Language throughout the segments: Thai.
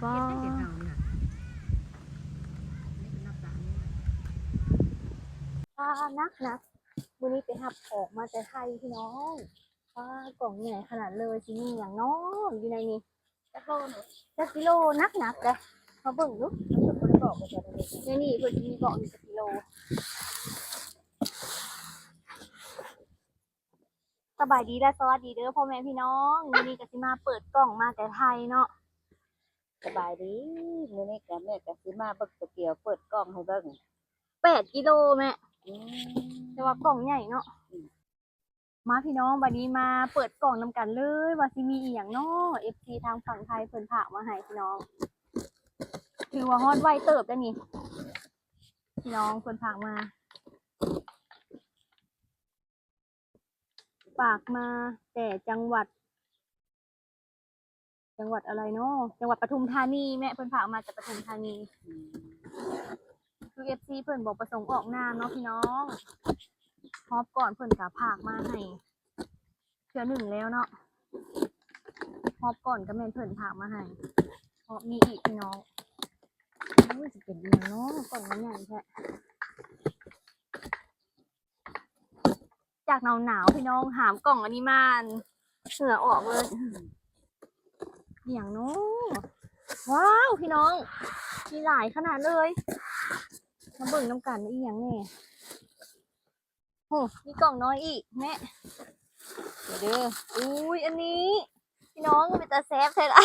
บหลังปลานักนักวันนี้ไปหับออกมาแต่ไทยพี่น้องปลากล่องใหญ่ขนาดเลยสิมีอย่างน้องอยู่ในนี้จักโลหนูจักกิโลนักนักเลยมาเบิ่งดูรู้สึกบ่ได้บอกว่าจะได้ในนี่เพิ่นมีกล่องอยู่จักกิโลสบายดีและสวัสดีเด้อพ่อแม่พี่น้องวันนี้ก็สิมาเปิดกล่องมาแต่ไทยเนาะ สบายดีมื้อนี้ก็แม่ก็สิมาเบิ่งตะเกียวเปิดกล้องให้เบิ่งแปดกิโลแม่อืมแต่ว่ากล่องใหญ่เนาะอืมมาพี่น้องวันนี้มาเปิดกล่องนำกันเลย ว่าสิมีอีหยังเนาะ FC ทางฝั่งไทยเพิ่นผากมาให้พี่น้อง ถือว่าฮอดไวเติบได้วนี่พี่น้องเพิ่นผากมาฝากมาแต่จังหวัด จังหวัดอะไรเนาะจังหวัดปทุมธานีแม่เพิ่นผากมาจากปทุมธานีคือเอฟซีเพิ่นบอกประสงค์ออกนามเนาะพี่น้องฮอบก่อนเพิ่นกะผากมาให้เทื่อหนึ่งแล้วเนาะฮอบก่อนก็แม่นเพิ่นผากมาให้เพราะมีอีกพี่น้องอุ้ยจะเป็นยังเนาะกล่องมันใหญ่แท้จากหนาวหนาวพี่น้องหามกล่องอันนี้มานเหงื่อออกเลย อย่างนาะว้าว พี่น้อง มีหลายขนาดเลยมาเบิ่งน้ำกันอีกอย่างแน่โอ้มีกล่องน้อยอีกแม่เดี๋ยวเด้ออุ้ยอันนี้ พี่น้องมันจะแซฟใช่ละ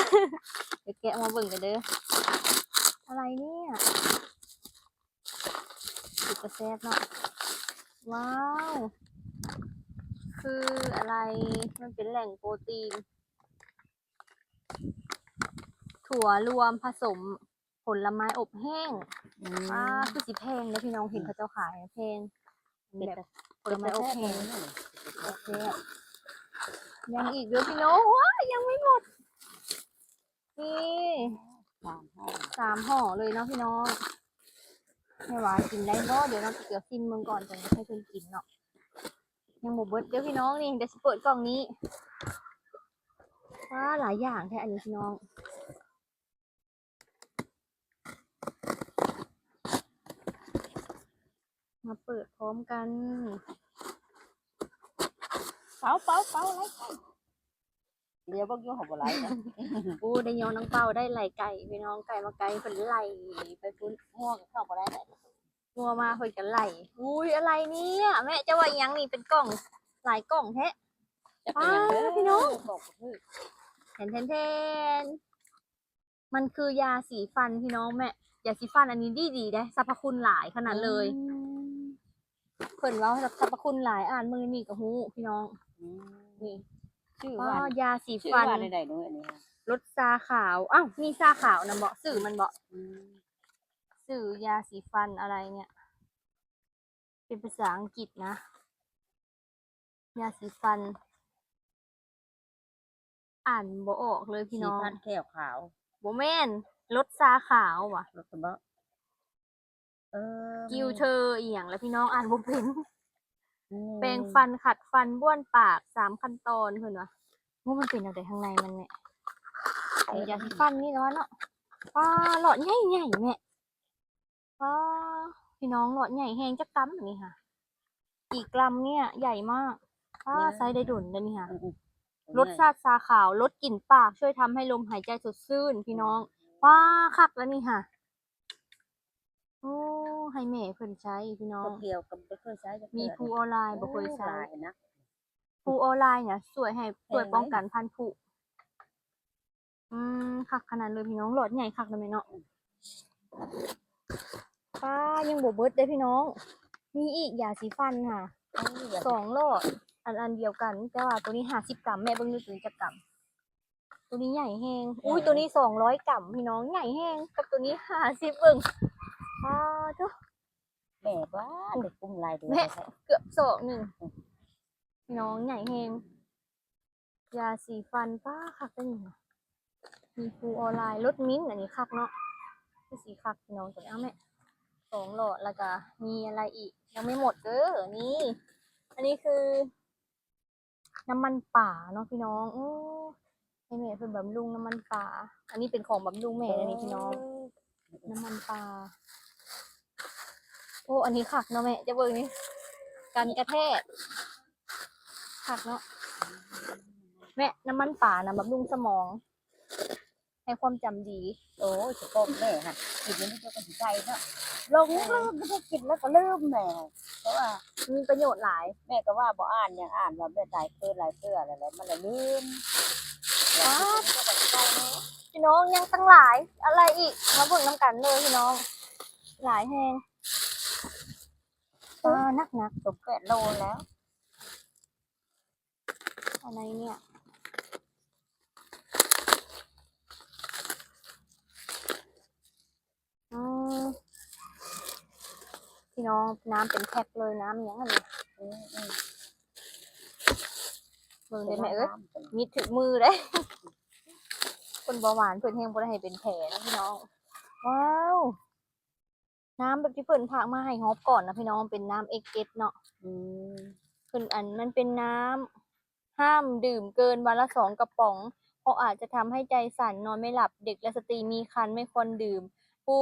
เดี๋ยวแกะมาเบิ่งกันเด้ออะไรเนี่ยติดกระแซฟเนาะว้าว คืออะไรมันเป็นแหล่งโปรตีน ถั่วรวมผสมผลไม้อบแห้งอืมอ่าคือสิแพงนะพี่น้องเห็นเขาเจ้าขายแพงเป็นแบบแบบผลไม้อบแห้งนี่โอเคยังอีกเด้อพี่น้องว้ายังไม่หมดนี่สามห้องสามห่อเลยเนาะพี่น้องให้หวานกินได้บ่เดี๋ยวเราเกี่ยวซิมเมืองก่อนจะให้เพิ่นกินเนาะยังหมดเบิดเดี๋ยวพี่น้องนี่เดี๋ยวสิเปิดกล่องนี้ว้าหลายอย่างแท้อันนี้พี่น้อง มาเปิดพร้อมกัน เป้าเป้าเป้าไรไก่เดี๋ยวเบิ่งอยู่ของบ่ไรนะปูได้ยองน้องเป้าได้ไหลไก่พี่น้องไก่มาไก่เพิ่นไหลไปปุ้นง่วงเข้าบ่ได้เลยงัวมาเพิ่นกันไหลอุ้ยอะไรเนี่ยแม่จะว่าอิหยังนี่เป็นกล่องหลายกล่องแท้จะเป็นหยังเด้อ้าวพี่น้องบอกบ่คือแทนแทนแทนมันคือยาสีฟันพี่น้องแม่ยาสีฟันอันนี้ดีดีๆได้สรรพคุณหลายขนาดเลยอืม เพิ่นเว่าสรรพคุณหลายอ่านมือนี่กับฮู้พี่น้องอืมนี่ชื่ออ๋อว่ายาสีชื่อฟันว่าใดๆนู้นอันนี้ค่ะลดซาขาวอ้าวมีซาขาวนะเบาะสื่อมันเบาะอืมสื่อยาสีฟันอะไรเนี่ย เป็นภาษาอังกฤษนะ ยาสีฟัน อ่านบ่ออกเลยพี่น้องสีพันแก้วขาวบ่แม่นลดซาขาวว่ะรถกระบะ เออกิวเธออีหยังแล้วพี่น้องอ่านบ่เป็นอืมแปรงฟันขัดฟันบ้วนปากสามขั้นตอนเพิ่นว่าว่ามันเป็นอะไรข้างในมันเนี่ยไอ้ยาสีฟันนี่เนาะเนาะป้าหลอดใหญ่ใหญ่แม่ป้าพี่น้องหลอดใหญ่แหงจักกำอันนี้ค่ะกี่กรัมเนี่ย ใหญ่มากป้าไซส์ได้ดุนเลยนี่ค่ะอืมๆรสชาติชาขาวลดกลิ่นปากช่วยทำให้ลมหายใจสดชื่น พี่น้องว้าคักแล้วนี่ค่ะโอ้ให้แม่เพิ่นใช้พี่น้อง ก็เกี่ยวกับบ่เคยใช้จักมีเทื่อภูออนไลน์บ่เคยใช้หลายนะภูออนไลน์เนี่ยสวยให้แพงไหมช่วยป้องกันพันธุ์ผุอืมคักขนาดเลยพี่น้องหลอดใหญ่คักเลยไหมเนาะป้ายังบ่เบิดเลยพี่น้อง มีอีกยาสีฟันค่ะ เอ้ยอย่าสองหลอดอันอันเดียวกัน แต่ว่าตัวนี้ห้าสิบกรัมแม่เบิ่งดูตัวนี้จะกรัมตัวนี้ใหญ่แฮงอุ้ยตัวนี้สองร้อยกรัมพี่น้องใหญ่แฮงกับตัวนี้ห้าสิบเบิ่ง อ้าวเจ้าแม่บ้านเด็กกุ้มลายเดือนแม่แท้เกือบสองหนึ่งพี่น้องใหญ่แฮงยาสีฟันป้าคักได้ยังมีฟูออนไลน์รถมิ้นท์อันนี้คักเนาะคือสีคักพี่น้องตัวนี้เอาแม่สองหลอดแล้วก็มีอะไรอีก ยังไม่หมดเด้อนี่ อันนี้คือ น้ำมันป่าเนาะพี่น้องโอ้ให้แม่เพิ่นบำรุงน้ำมันปลาอันนี้เป็นของบำรุงแม่นะนี่พี่น้อง น้ำมันปลา โอ้ อันนี้ขักเนาะแม่ จะเบิ่งนี่กันกระแทกขักเนาะ แม่ น้ำมันป่านะบำรุงสมอง ให้ความจำดี โอ้ยสกปรกแม่ฮะกินแล้วนี่ก็กระใจเนาะลงลืมไม่ได้กินแล้วก็ลืมแม่เพราะว่ามีประโยชน์หลาย แม่ก็ว่าบ่อ่านอย่างอ่านว่าแม่ตายเตื้อหลายเตื้ออะไรแล้วมันละลืมแล้วกินแล้วก็กระใจเนาะพี่น้องยังตั้งหลายอะไรอีกมาเบิ่งน้ำกันเลยพี่น้อง หลายแหง อ่านักหนักตกแปดโลแล้ว อะไรเนี่ยอืมพี่น้องน้ำเป็นแพ็คเลยน้ำอย่างนั้นอืมอืมเบิ่งได้ไหมเอ้ยมีถึงมือเลยคนเบาหวานเพิ่อนแห้งบ่ได้ให้เป็นแผลนะพี่น้อง ว้าว น้ำแบบที่เพิ่นพากมาให้ฮอบก่อนนะพี่น้องเป็นน้ำเอ็กเอเนาะอืมเพิ่นอันมันเป็นน้ำห้ามดื่มเกินวันละสองกระป๋อง เพราะอาจจะทำให้ใจสั่นนอนไม่หลับเด็กและสตรีมีครรภ์ไม่ควรดื่ม ผู้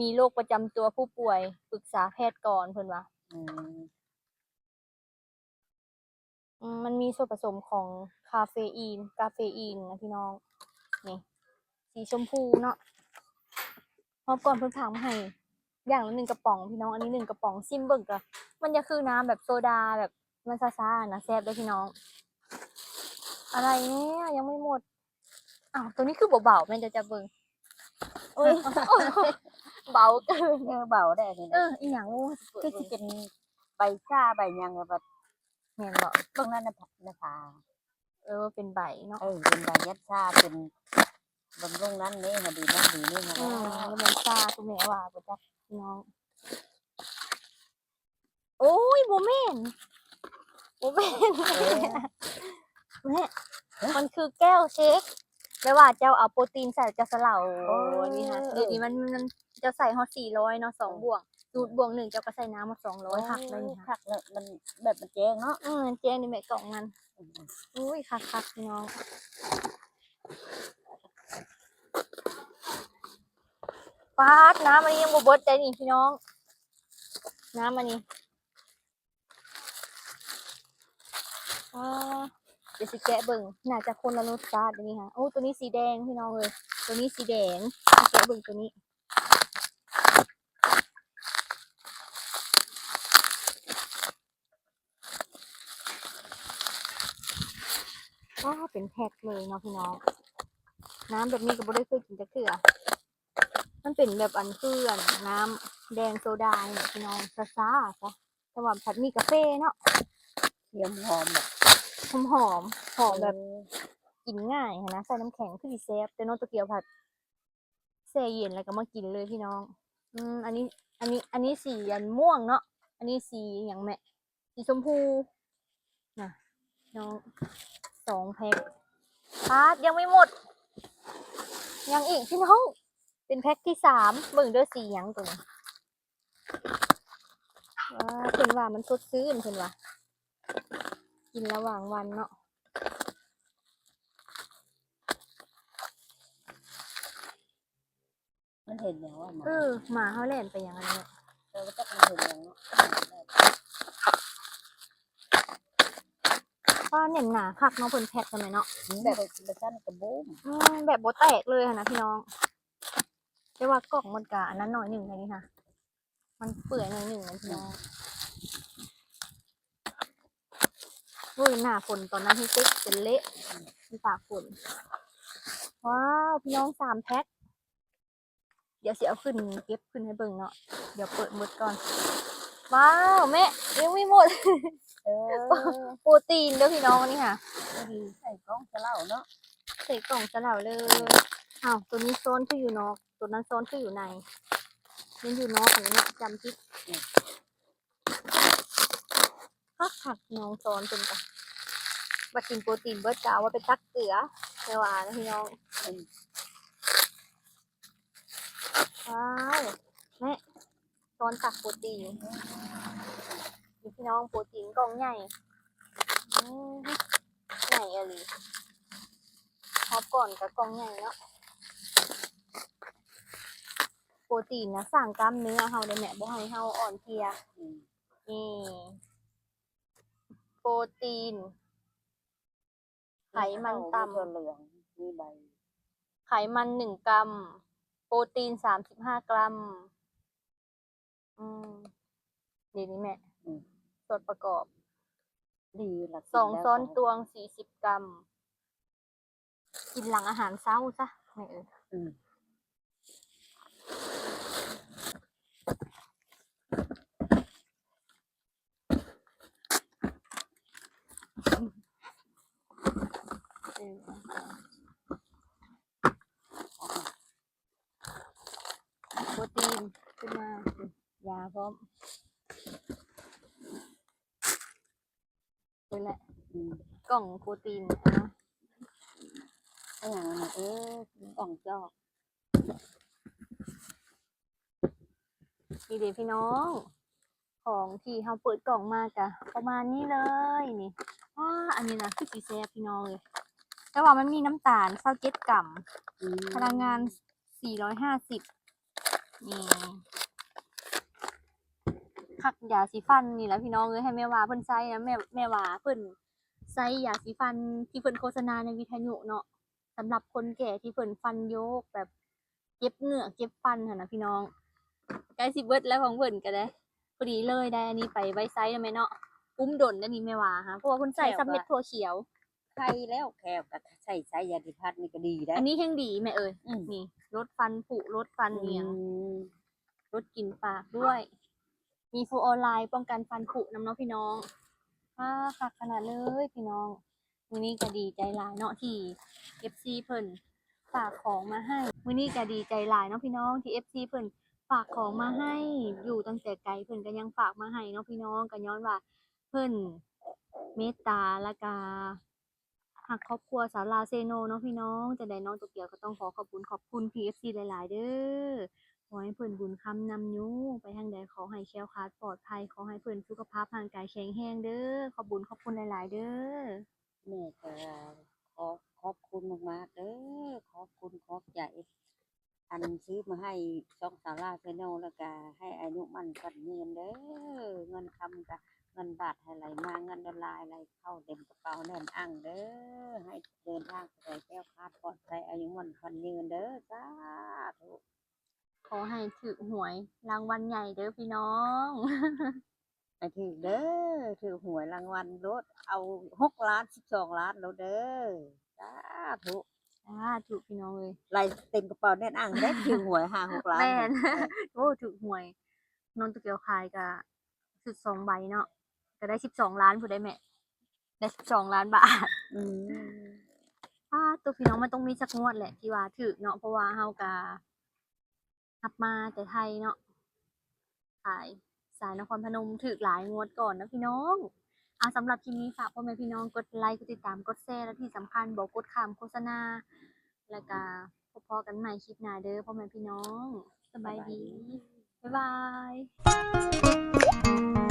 มีโรคประจำตัวผู้ป่วยปรึกษาแพทย์ก่อนเพิ่นว่าอืมอืมมันมีส่วนผสมของคาเฟอีน กาเฟอีนนะพี่น้อง นี่ สีชมพูเนาะพอก่อนเพิ่นถามให้ อย่างละหนึ่งกระป๋องพี่น้อง อันนี้หนึ่งกระป๋องซิมเบิ่งก็มันจะคือน้ำแบบโซดาแบบมันซ่าๆนะแซ่บเด้อพี่น้อง อะไรเนี่ยยังไม่หมดอ้าวตัวนี้คือเบาๆแม่นจะจะเบิ่งโอ้ยเบาเกินเออเบาได้ทีเอนะออีหยังงูสิเปิดคือเบิ่สิงเป็นใบชาใบหยังอะแบบแม่นบ่ตรงนั้นนะนะพาเออเป็นใบเนาะเออเป็นใบยัดชาเป็นบำรุงนั้นนี่ค่ะดีนั่นดีนี่ค่ะอืมแล้วมันซ่าตัวแม่ว่าบ่จัก พี่น้อง โอ้ยบ่แม่นบ่แม่นเออแม่มันคือแก้วเช็คแปลว่าเจ้าเอาโปรตีนใส่จะสลาอันนี้ฮะเดี๋ยวนี้มันมันจะใส่ฮอตสี่ร้อยเนาะสองบวกสูตรบวกหนึ่งเจ้าก็ใส่น้ำมาสองร้อยหักเลยนี่ค่ะหักเลยมันแบบมันแจ้งเนาะอืมเจ๊นี่แม่กล่องมันอุ้ยคักคักๆพี่น้อง ฟาดน้ำอันนี้ยังบ่เบิดใจนี่พี่น้อง น้ำอันนี้เดี๋ยวสิแกะเบิ่งน่าจะคนละรสชาติอนี้ค่ะโอ้ตัวนี้สีแดงพี่น้องเลยตัวนี้สีแดงแกะเบิ่งตัวนี้ก็เป็นแพ็คเลยเนาะพี่น้อง น้ำแบบนี้ก็บ่ได้เคยกินจักเทื่อ มันเป็นแบบอันเพื่อนน้ำแดงโซดาเนี่ยพี่น้องซาซาๆซะแต่ว่าผัดมีกาแฟเนาะเยี่ยมหอมแบบหอมหอมๆหอมแบบกินง่ายหั้นนะใส่น้ำแข็งคือสิแซ่บแต่โนตะเกียวผัดแช่เย็นแล้วก็มากินเลยพี่น้อง อืมอันนี้ อันนี้ อันนี้สีอันม่วงเนาะอันนี้สีอย่างแม่สีชมพูนะน้องสองแพ็คพาร์ทยังไม่หมด ยังอีกพี่น้อง เป็นแพ็คที่สามเบิ่งเด้อสีหยังตัวนี้ว้าเพิ่นว่ามันสดชื่นเพิ่นว่ากินระหว่างวันเนาะมันเห็นอย่างว่าเออหมาเขาเล่นไปอย่างนั้นเนี่ยเออก็มันเห็นอย่างเนาะว่าเน่นหนาคักเนาะเพิ่นแพ็คกันไหมเนาะแบบแบบสั้นกระบุ้มอืมแบบโบแตกเลยค่ะนะพี่น้อง แต่ว่ากล่องมันกะอันนั้นหน่อยหนึ่งเลยนี่ค่ะ มันเปื่อยหน่อยหนึ่งนะพี่น้องเว้ยหน้าฝนตอนนั้นที่เซ็กเป็นเละมีปากฝน ว้าวพี่น้องสามแพ็คเดี๋ยวสิเอาขึ้นเก็บขึ้นให้เบิ่งเนาะเดี๋ยวเปิดหมดก่อน ว้าวแม่ยังไม่หมดเออโปรตีนเด้อพี่น้องนี่ค่ะดีใส่กล้องจะเล่าเนาะใส่กล่องสลาวเลยอ้าวตัวนี้โซนคืออยู่นอก ตัวนั้นโซนคืออยู่ในมันอยู่นอกอันนี้เนี่ยจำพิษคักขักน้องโซนเป็นกันบักินโปรตีนเบิร์ดกาวว่าเป็นตักเกลือแต่ว่านะพี่น้องว้าวแม่โซนตักโปรตีนนี่พี่น้องโปรตีนกล่องใหญ่ใหญ่อะไรรอบก่อนกับกล่องใหญ่เนาะโปรตีนนะสร้างกล้ามเนื้อเฮาได้แม่บ่ให้เฮาอ่อนเพลียอืมนี่โปรตีน ไขมันต่ำถั่วเหลืองมีใบ ไขมันหนึ่งกรัม โปรตีนสามสิบห้ากรัม อืมดีนี่แม่อืมส่วนประกอบ ดีละสองกิแล้วซ้อนก็ตวงสี่สิบกรัม กินหลังอาหารเช้าซะแม่เอออืมเออ โปรตีนขึ้นมายาพร้อมนี่แหละกล่องโปรตีนนะอย่างนั้นน่ะเออกล่องจอก นี่เด็กพี่น้อง ของที่เขาเปิดกล่องมากะประมาณนี้เลยนี่ว้าอันนี้นะคือสีแซ่บพี่น้องเลยแต่ว่ามันมีน้ำตาลเศร้าเจ็ดกรัมพลังงาน450นี่คักยาสีฟันนี่แหละพี่น้องเอ้ยให้แม่ว่าเพิ่นใช้นะแม่แม่ว่าเพิ่นใช้ยาสีฟันที่เพิ่นโฆษณาในวิทยุเนาะสำหรับคนแก่ที่เพิ่นฟันโยกแบบเจ็บเหงือกเจ็บฟันหั่นนะพี่น้อง ล้สิเบิดแล้วของเพิ่นก็ได้พอดีเลยได้อันนี้ไปไว้ไซส์แล้วแม่เนาะปุ้มดนอันนี้แม่ว่าฮะเพราะว่าเพิ่นใส่ซับเม็ดถั่วเขียวใครแล้วแค่กับใส่ใช้ยาดิพัดนี่ก็ดีได้อันนี้แห่งดีแม่เอ้ยอืมนี่ลดฟันผุลดฟันเหนียงมลดกลิ่นปากด้วย มีฟลูออไรด์ป้องกันฟันผุน้ำเนาะพี่น้องค่าคักขนาดเลยพี่น้องมื้อนี้ก็ดีใจหลายเนาะที่ FC เพิ่นฝากของมาให้มื้อนี้ก็ดีใจหลายเนาะพี่น้องที่ FC เพิ่น ฝากของมาให้อยู่ตั้งแต่ไกลเพิ่นก็ยังฝากมาให้เนาะพี่น้องก็ย้อนว่า เพิ่นเมตตาและกาหักครอบครัวสาวลาเซโนเนาะพี่น้องจะได้น้องตัวเกียวก็ต้องขอขอบคุณขอบคุณ PFC หลาย ๆ เด้อขอให้เพิ่นบุญคำนำยูไปทางใดขอให้แคล้วคลาดปลอดภัยขอให้เพิ่นสุขภาพร่างกายแข็งแรงเด้อขอบบุญขอบคุณหลาย ๆ เด้อแม่ก็ขอขอบคุณมากๆเด้อขอบคุณขอบใจ อันซื้อมาให้ช่องสาราเซโนแล้วก็ให้อายุมันกันเงินเด้อเงินคำกับเงินบาทให้ไหลมาเงินดอลลาร์ไหลเข้าเต็มกระเป๋าแน่นอั่งเด้อให้เดินทางไปแก้วคาดปลอดภัยอายุมันกันยืนเด้อสาธุขอให้ถือหวยรางวัลใหญ่เด้อพี่น้องให้ถือเด้อถือหวยรางวัลรถเอาหกล้านสิบสองล้านแล้วเด้อสาธุ อ่าถูกพี่น้องเลยไหลเต็มกระเป๋าแน่นอั่งได้ถือหวยห้าหกล้านแม่นเออโอ้ถูกหวยนนตะเกียวขายก็สุดสองใบเนาะก็ได้สิบสองล้านผู้ได้แม่ได้สิบสองล้านบาทอืมป้าตัวพี่น้องมันต้องมีสักงวดแหละที่ว่าถือเนาะเพราะว่าเฮากาหับมาแต่ไทยเนาะขายสายนครพนมถือหลายงวดก่อนนะพี่น้อง อ่าสำหรับคลิปนี้ฝากพ่อแม่พี่น้องกดไลค์กดติดตามกดแชร์และที่สำคัญบอกกดคำโฆษณา แล้วก็พบกันใหม่คลิปหน้าเด้อพ่อแม่พี่น้อง สบายดี บ๊ายบาย